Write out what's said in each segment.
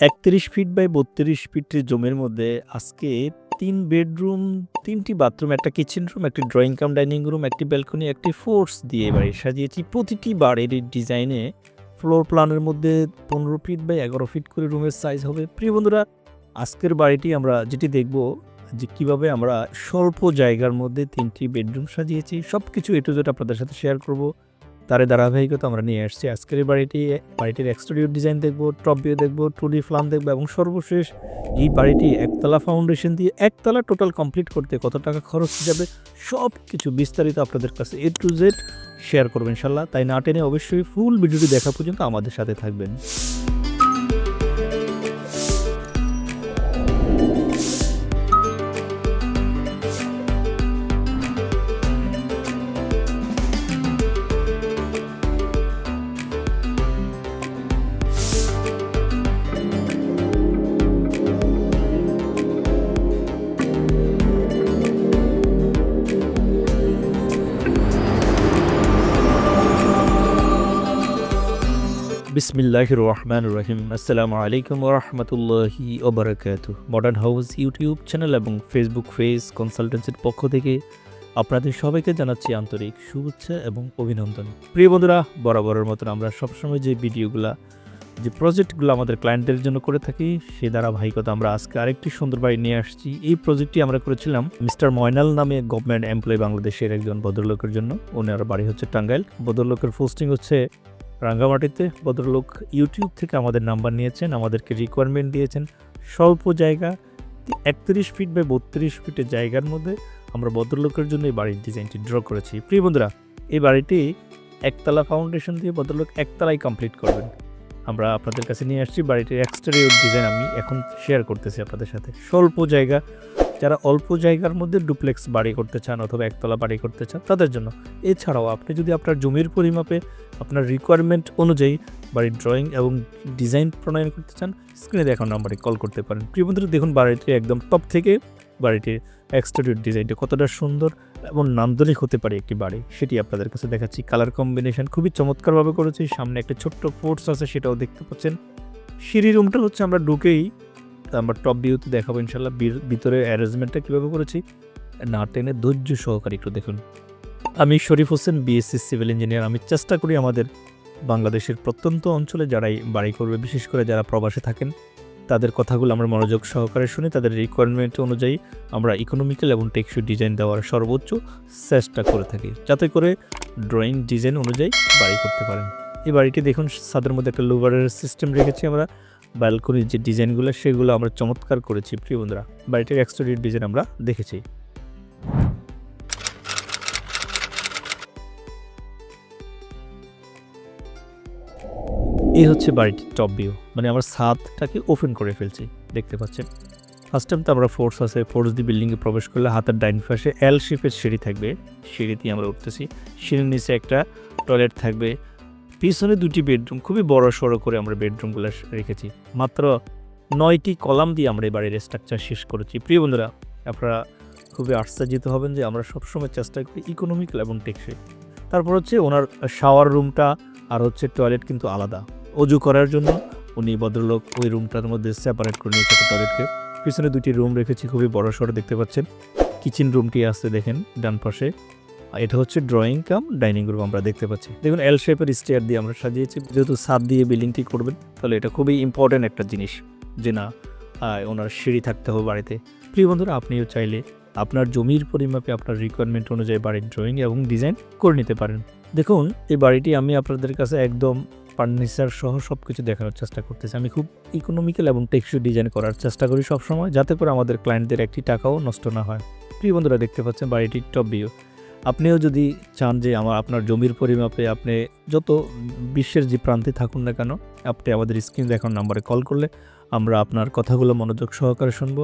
একত্রিশ feet by বত্রিশ ফিটের জমির মধ্যে আজকে তিন বেডরুম তিনটি বাথরুম একটা কিচেন রুম একটি ড্রয়িং কাম ডাইনিং রুম একটি ব্যালকনি একটি ফোর্স দিয়ে বাড়ি সাজিয়েছি। প্রতিটি বাড়ির ডিজাইনে ফ্লোর প্ল্যানের মধ্যে পনেরো ফিট বাই এগারো ফিট করে রুমের সাইজ হবে। প্রিয় বন্ধুরা, আজকের বাড়িটি আমরা যেটি দেখব যে কীভাবে আমরা স্বল্প জায়গার মধ্যে তিনটি বেডরুম সাজিয়েছি সব কিছু এটু জেড আপনাদের সাথে শেয়ার করব। তার ধারাবাহিকতা আমরা নিয়ে আসছি। আজকের বাড়িটি, বাড়িটির এক্সটেরিয়র ডিজাইন দেখব টপ ভিউ দেখব টু ডি ফ্লাম দেখব এবং সর্বশেষ এই বাড়িটি একতলা ফাউন্ডেশন দিয়ে একতলা টোটাল কমপ্লিট করতে কত টাকা খরচ যাবে সব কিছু বিস্তারিত আপনাদের কাছে এ টু জেড শেয়ার করবেন ইনশাল্লাহ। তাই না টেনে অবশ্যই ফুল ভিডিওটি দেখা পর্যন্ত আমাদের সাথে থাকবেন। বিসমিল্লাহ রহমান রহিম। আসসালামু আলাইকুম রহমতুল্লাহি ওবরাকাত মডার্ন হাউস ইউটিউব চ্যানেল এবং ফেসবুক ফেস কনসালটেন্সির পক্ষ থেকে আপনাদের সবাইকে জানাচ্ছি আন্তরিক শুভেচ্ছা এবং অভিনন্দন। প্রিয় বন্ধুরা, বরাবরের মতন আমরা সবসময় যে ভিডিওগুলা, যে প্রজেক্টগুলো আমাদের ক্লায়েন্টদের জন্য করে থাকি, সে ধারাবাহিকতা আমরা আজকে আরেকটি সুন্দর নিয়ে আসছি। এই প্রজেক্টটি আমরা করেছিলাম মিস্টার ময়নাল নামে গভর্নমেন্ট এমপ্লয়ি বাংলাদেশের একজন ভদ্রলোকের জন্য। ওনার বাড়ি হচ্ছে টাঙ্গাইল। ভদ্রলোকের পোস্টিং হচ্ছে রাঙ্গামাটিতে ভদ্রলোক ইউটিউব থেকে আমাদের নাম্বার নিয়েছেন, আমাদেরকে রিকোয়ারমেন্ট দিয়েছেন। স্বল্প জায়গা, একত্রিশ ফিট বাই বত্রিশ ফিটের জায়গার মধ্যে আমরা ভদ্রলোকের জন্য এই বাড়ির ডিজাইনটি ড্র করেছি। প্রিয় বন্ধুরা, এই বাড়িটি একতলা ফাউন্ডেশন দিয়ে ভদ্রলোক একতলাই কমপ্লিট করবেন। আমরা আপনাদের কাছে নিয়ে আসছি, বাড়িটির এক্সটেরিয়র ডিজাইন আমি এখন শেয়ার করতেছি আপনাদের সাথে। স্বল্প জায়গা যারা অল্প জায়গার মধ্যে ডুপ্লেক্স বাড়ি করতে চান অথবা একতলা বাড়ি করতে চান, তাদের জন্য। এছাড়াও আপনি যদি আপনার জমির পরিমাপে আপনার রিকোয়ারমেন্ট অনুযায়ী বাড়ির ড্রয়িং এবং ডিজাইন প্রণয়ন করতে চান স্ক্রিনে দেখানো নাম্বারে কল করতে পারেন। প্রিয় বন্ধুরা, দেখুন বাড়িটি একদম টপ থেকে বাড়িটির এক্সটেরিয়র ডিজাইনটা কতটা সুন্দর এবং নান্দনিক হতে পারে একটি বাড়ি, সেটি আপনাদের কাছে দেখাচ্ছি। কালার কম্বিনেশন খুবই চমৎকারভাবে করেছি। সামনে একটা ছোট্ট ফোর্স আছে, সেটাও দেখতে পাচ্ছেন। সিঁড়ি রুমটা হচ্ছে আমরা ঢুকেই আমরা টপ ভিউতে দেখাবো ইনশাল্লাহ। ভিতরে অ্যারেঞ্জমেন্টটা কীভাবে করেছি, না টেনে ধৈর্য সহকারে একটু দেখুন। আমি Sharif Hossain BSc civil engineer আমি চেষ্টা করি আমাদের বাংলাদেশের প্রত্যন্ত অঞ্চলে যারাই বাড়ি করবে, বিশেষ করে যারা প্রবাসে থাকেন, তাদের কথাগুলো আমরা মনোযোগ সহকারে শুনি। তাদের রিকোয়ারমেন্ট অনুযায়ী আমরা ইকোনমিক্যাল এবং টেকসই ডিজাইন দেওয়ার সর্বোচ্চ চেষ্টা করে থাকি, যাতে করে ড্রয়িং ডিজাইন অনুযায়ী বাড়ি করতে পারেন। এই বাড়িটি দেখুন, ছাদের মধ্যে একটা লোভারের সিস্টেম রেখেছি আমরা। ব্যালকনির যে ডিজাইনগুলো সেগুলো আমরা চমৎকার করেছি, প্রিয় বন্ধুরা। বাড়িটির এক্সটেরিয়র ডিজাইন আমরা দেখেছি। এই হচ্ছে বাড়িটির টপ ভিউ মানে আমরা ছাদটাকে ওপেন করে ফেলছি, দেখতে পাচ্ছেন? ফার্স্ট টাইম তো আমরা ফোর্স আছে ফোর্স দিয়ে বিল্ডিংয়ে প্রবেশ করলে হাতের ডাইন পাশে এল শেপের সিঁড়ি থাকবে। সিঁড়ি দিয়ে আমরা উঠতেছি। সিঁড়ির নিচে একটা টয়লেট থাকবে। পিছনে দুটি বেডরুম, খুবই বড় সড়ো করে আমরা বেডরুমগুলো রেখেছি। মাত্র নয়টি কলাম দিয়ে আমরা এই বাড়ির স্ট্রাকচার শেষ করেছি। প্রিয় বন্ধুরা, আপনারা খুবই আশ্চর্যিত হবেন যে আমরা সবসময় চেষ্টা করি ইকোনমিক্যাল এবং টেকসই। তারপর হচ্ছে ওনার শাওয়ার রুমটা আর হচ্ছে টয়লেট কিন্তু আলাদা। অজু করার জন্য উনি ভদ্রলোক ওই রুমটার মধ্যে সেপারেট করে নিয়েছে টয়লেটকে পিছনে দুটি রুম রেখেছি, খুবই বড় সড়ো দেখতে পাচ্ছেন। কিচেন রুমটি আছে দেখেন, ডান পাশে। এটা হচ্ছে ড্রয়িং কাম ডাইনিং রুম আমরা দেখতে পাচ্ছি। দেখুন এল শেপের স্টেয়ার দিয়ে আমরা সাজিয়েছি। যেহেতু ছাদ দিয়ে বিল্ডিংটি করবেন, তাহলে এটা খুবই ইম্পর্ট্যান্ট একটা জিনিস যে না ওনার সিঁড়ি থাকতে হবে বাড়িতে। প্রিয় বন্ধুরা, আপনিও চাইলে আপনার জমির পরিমাপে আপনার রিকোয়ারমেন্ট অনুযায়ী বাড়ির ড্রয়িং এবং ডিজাইন করে নিতে পারেন। দেখুন, এই বাড়িটি আমি আপনাদের কাছে একদম ফার্নিচার সহ সব কিছু দেখানোর চেষ্টা করতেছি। আমি খুব ইকোনমিক্যাল এবং টেকসই ডিজাইন করার চেষ্টা করি সবসময়, যাতে করে আমাদের ক্লায়েন্টদের একটি টাকাও নষ্ট না হয়। প্রিয় বন্ধুরা, দেখতে পাচ্ছেন বাড়িটির টপ ভিউ আপনিও যদি চান যে আমার, আপনার জমির পরিমাপে আপনি যত বিশ্বের যে প্রান্তে থাকুন না কেন, আপনি আমাদের স্ক্রিন দেখানোর নাম্বারে কল করলে আমরা আপনার কথাগুলো মনোযোগ সহকারে শুনব,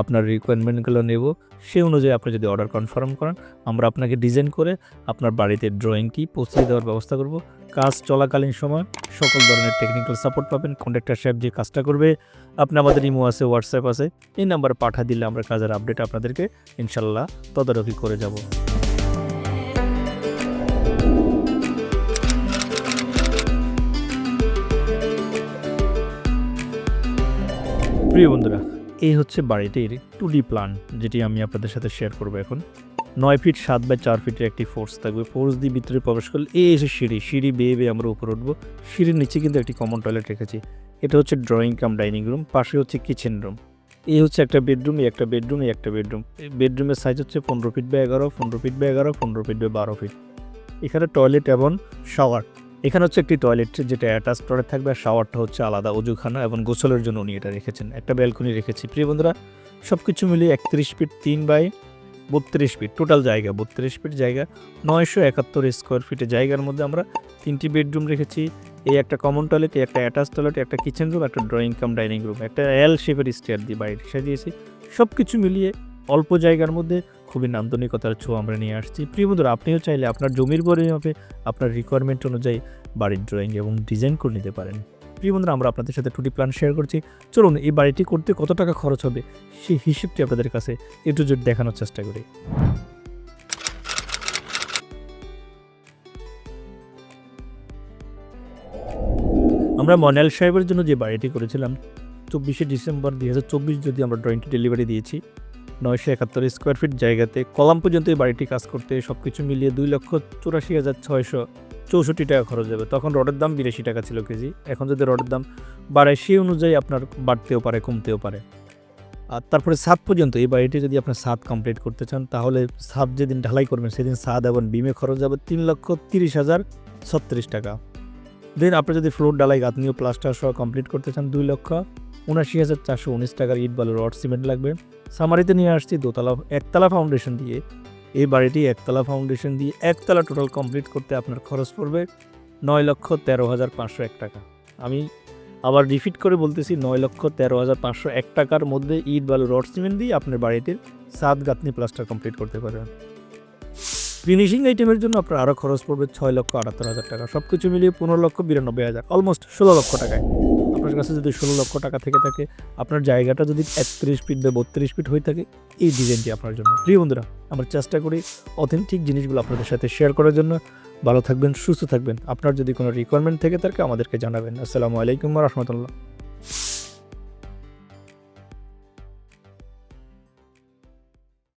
আপনার রিকোয়ারমেন্টগুলো নেব। সেই অনুযায়ী আপনি যদি অর্ডার কনফার্ম করেন, আমরা আপনাকে ডিজাইন করে আপনার বাড়িতে ড্রয়িংটি পৌঁছে দেওয়ার ব্যবস্থা করব। কাজ চলাকালীন সময় সকল ধরনের টেকনিক্যাল সাপোর্ট পাবেন কন্ট্রাক্টর সাহেব যে কাজটা করবে, আপনি আমাদের ইমো আছে হোয়াটসঅ্যাপ আছে, এই নাম্বারে পাঠা দিলে আমরা কাজের আপডেট আপনাদেরকে ইনশাল্লাহ তদারকি করে যাব। প্রিয় বন্ধুরা, এই হচ্ছে বাড়িটির টু ডি প্ল্যান, যেটি আমি আপনাদের সাথে শেয়ার করব এখন। নয় ফিট সাত বাই চার ফিটের একটি ফোর্স থাকবে। ফোর্স দিয়ে ভিতরে প্রবেশ করলে এই এসে সিঁড়ি সিঁড়ি বেয়ে বেয়ে আমরা উপরে উঠবো। সিঁড়ির নিচে কিন্তু একটি কমন টয়লেট রেখেছি। এটা হচ্ছে ড্রয়িং কাম ডাইনিং রুম পাশে হচ্ছে কিচেন রুম এই হচ্ছে একটা বেডরুম একটা বেডরুম একটা বেডরুম বেডরুমের সাইজ হচ্ছে পনেরো ফিট বাই এগারো, পনেরো ফিট বাই এগারো, পনেরো ফিট বাই বারো ফিট। এখানে টয়লেট এবং শাওয়ার এখানে হচ্ছে একটি টয়লেট যেটা অ্যাটাচ টয়লেট থাকবে, আর শাওয়ারটা হচ্ছে আলাদা অজুখানা এবং গোসলের জন্য উনি এটা রেখেছেন। একটা ব্যালকনি রেখেছি। প্রিয় বন্ধুরা সব কিছু মিলিয়ে একত্রিশ ফিট তিন বাই বত্রিশ ফিট টোটাল জায়গা, বত্রিশ ফিট জায়গা, নয়শো একাত্তর স্কোয়ার ফিটে জায়গার মধ্যে আমরা তিনটি বেডরুম রেখেছি। এই একটা কমন টয়লেট এই একটা অ্যাটাচ টয়লেট একটা কিচেন রুম একটা ড্রয়িং কাম ডাইনিং রুম একটা এল শেপের স্টেয়ার দিয়ে বাড়িটি সাজিয়েছি। সব কিছু মিলিয়ে অল্প জায়গার মধ্যে খুবই নান্দনিকতার ছোঁয়া আমরা নিয়ে আসছি। প্রিয় বন্ধুরা, আপনিও চাইলে আপনার জমির পরিমাপে আপনার রিকোয়ারমেন্ট অনুযায়ী বাড়ির ড্রয়িং এবং ডিজাইন করে নিতে পারেন। প্রিয় বন্ধুরা, আমরা আপনাদের সাথে টুটি প্ল্যান শেয়ার করছি। চলুন, এই বাড়িটি করতে কত টাকা খরচ হবে সেই হিসেবটি আপনাদের কাছে একটু জোট দেখানোর চেষ্টা করি। আমরা মনাল সাহেবের জন্য যে বাড়িটি করেছিলাম, চব্বিশে ডিসেম্বর দুই হাজার চব্বিশ যদি আমরা ড্রয়িংটি ডেলিভারি দিয়েছি নয়শো একাত্তর স্কোয়ার ফিট জায়গাতে কলাম পর্যন্ত এই বাড়িটি কাজ করতে সব কিছু মিলিয়ে দুই লক্ষ চুরাশি হাজার ছয়শো চৌষট্টি টাকা খরচ যাবে। তখন রডের দাম বিরাশি টাকা ছিল কেজি। এখন যদি রডের দাম বাড়ায় সেই অনুযায়ী আপনার বাড়তেও পারে, কমতেও পারে। আর তারপরে সাত পর্যন্ত, এই বাড়িটি যদি আপনার সাত কমপ্লিট করতে চান, তাহলে সাত যেদিন ঢালাই করবেন, সেদিন সাত এবং বিমে খরচ যাবে তিন লক্ষ তিরিশ হাজার ছত্রিশ টাকা। দেন আপনি যদি ফ্লোর ডালাই গাঁথনিও প্লাস্টার সহ কমপ্লিট করতে চান, দুই লক্ষ উনাশি হাজার চারশো উনিশ টাকার ইট বালু রড সিমেন্ট লাগবে। সামারিতে নিয়ে আসছি দোতলা, একতলা ফাউন্ডেশন দিয়ে। এই বাড়িটি একতলা ফাউন্ডেশন দিয়ে একতলা টোটাল কমপ্লিট করতে আপনার খরচ পড়বে নয় লক্ষ তেরো হাজার পাঁচশো এক টাকা। আমি আবার রিপিট করে বলতেছি নয় লক্ষ তেরো হাজার পাঁচশো এক টাকার মধ্যে ইট বালু, রড সিমেন্ট দিয়ে আপনার বাড়িটির সাত গাঁথনি প্লাস্টার কমপ্লিট করতে পারবেন ফিনিশিং আইটেমের জন্য আপনার আরও খরচ পড়বে ছয় লক্ষ আটাত্তর হাজার টাকা। সব কিছু মিলিয়ে পনেরো লক্ষ বিরানব্বই হাজার, অলমোস্ট ষোলো লক্ষ টাকায়। আপনার কাছে যদি ষোলো লক্ষ টাকা থেকে থাকে, আপনার জায়গাটা যদি একত্রিশ ফিট বা বত্রিশ ফিট হয়ে থাকে, এই ডিজাইনটি আপনার জন্য। প্রিয় বন্ধুরা, আমরা চেষ্টা করি অথেন্টিক জিনিসগুলো আপনাদের সাথে শেয়ার করার জন্য। ভালো থাকবেন, সুস্থ থাকবেন। আপনার যদি কোনো রিকোয়ারমেন্ট থেকে থাকে, আমাদেরকে জানাবেন। আসসালামু আলাইকুম রহমতুল্লাহ।